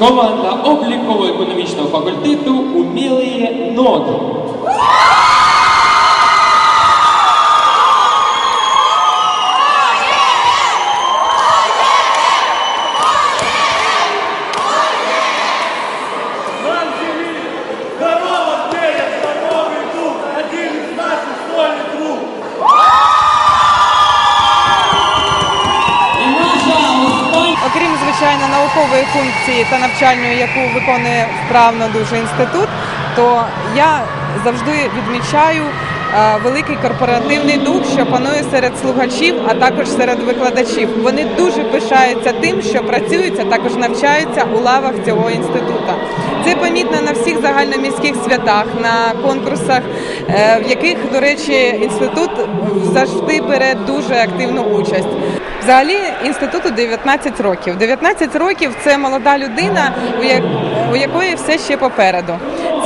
Команда обліково-економічного факультету «Умілі ноги». Звичайно наукової функції та навчальної, яку виконує вправно дуже інститут, то я завжди відмічаю е, великий корпоративний дух, що панує серед слухачів, а також серед викладачів. Вони дуже пишаються тим, що працюють, а також навчаються у лавах цього інституту. Це помітно на всіх загальноміських святах, на конкурсах, в яких, до речі, інститут завжди бере дуже активну участь. Взагалі інституту 19 років. 19 років це молода людина, у як- якої все ще попереду.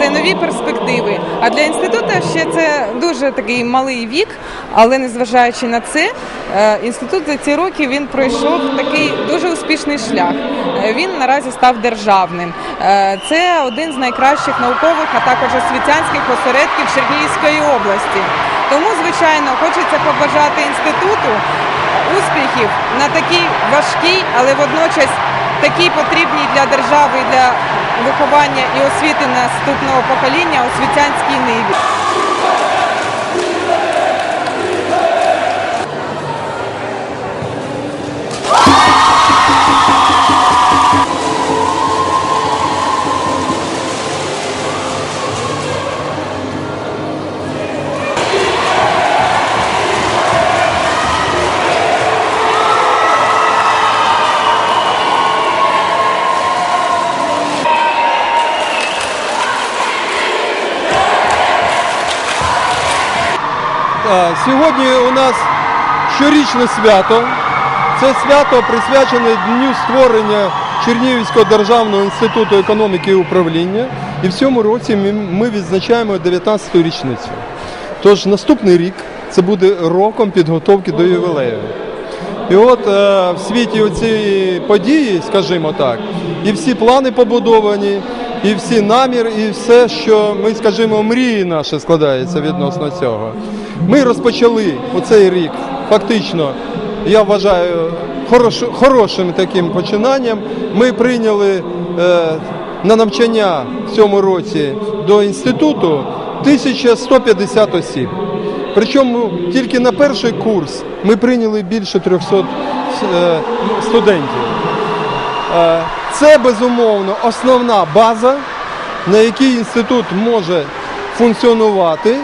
Це нові перспективи. А для інституту ще це дуже такий малий вік, але незважаючи на це, е, інститут за ці роки він пройшов такий дуже успішний шлях. Е, Він наразі став державним. Е, Це один з найкращих наукових, а також освітянських осередків Чернігівської області. Тому, звичайно, хочеться побажати інституту успіхів на такій важкій, але водночас такій потрібній для держави і для виховання і освіти наступного покоління освітянській ниві. Сьогодні у нас щорічне свято. Це свято присвячене дню створення Чернігівського державного інституту економіки і управління. І в цьому році ми- відзначаємо 19-ту річницю. Тож наступний рік це буде роком підготовки до ювілею. І от е, в світі цієї події, скажімо так, і всі плани побудовані, і всі намір, і все, що ми, скажімо, мрії наші складаються відносно цього. Ми розпочали оцей рік фактично, я вважаю, хорош, хорошим таким починанням. Ми прийняли е, на навчання в цьому році до інституту 1150 осіб. Причому тільки на перший курс ми прийняли більше 300 е, студентів. Е, Це безумовно основна база, на якій інститут може функціонувати,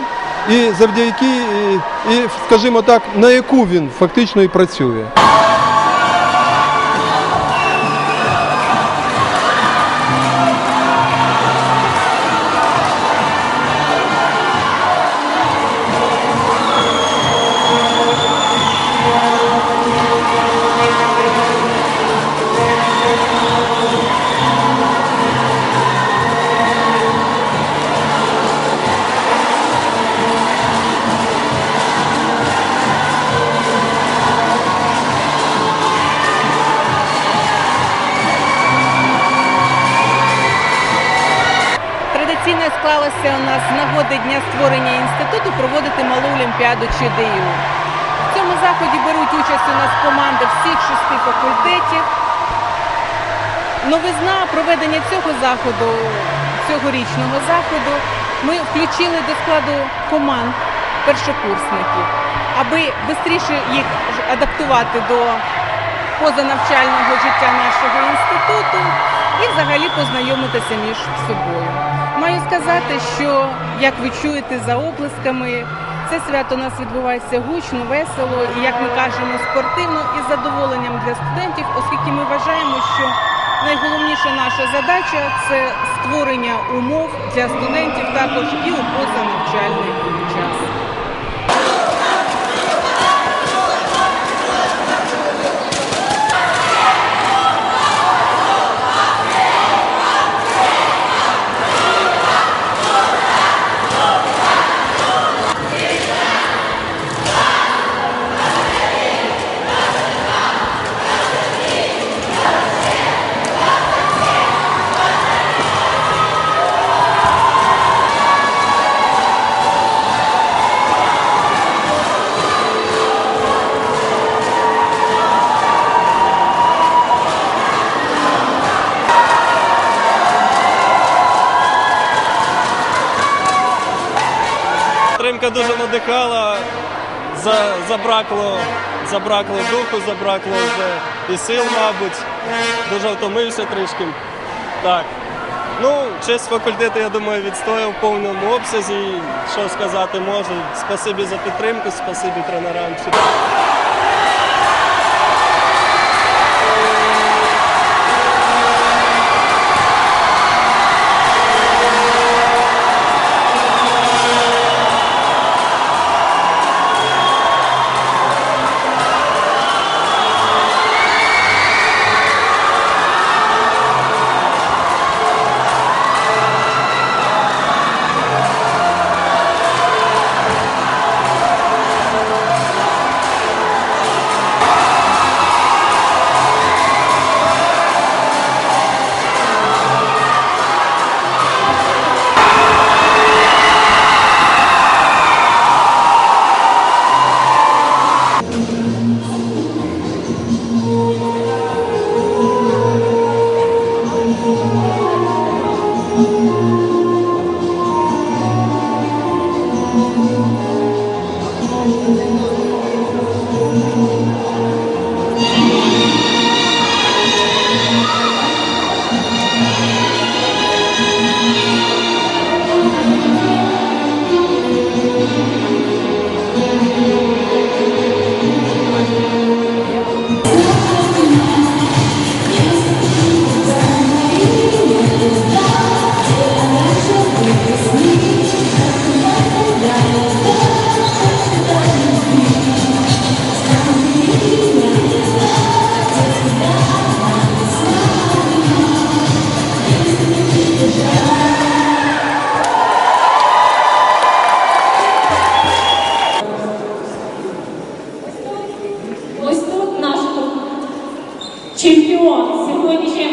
і завдяки, і, скажімо так, на яку він фактично і працює. Нагоди дня створення інституту проводити малу олімпіаду ДЮ. В цьому заході беруть участь у нас команди всіх шести факультетів. Новизна проведення цього заходу, цьогорічного заходу, ми включили до складу команд першокурсників, аби швидше їх адаптувати до позанавчального життя нашого інституту і взагалі познайомитися між собою. Маю сказати, що як ви чуєте за оплесками, це свято у нас відбувається гучно, весело і, як ми кажемо, спортивно і задоволенням для студентів, оскільки ми вважаємо, що найголовніша наша задача це створення умов для студентів також і у позанавчальний Гонка дуже надихала, за, забракло забракло духу, забракло вже і сил, мабуть. Дуже втомився трішки. Так. Ну, честь факультету, я думаю, відстояв в повному обсязі. Що сказати можу. Спасибі за підтримку, спасибі тренерам. Чому сьогодні ще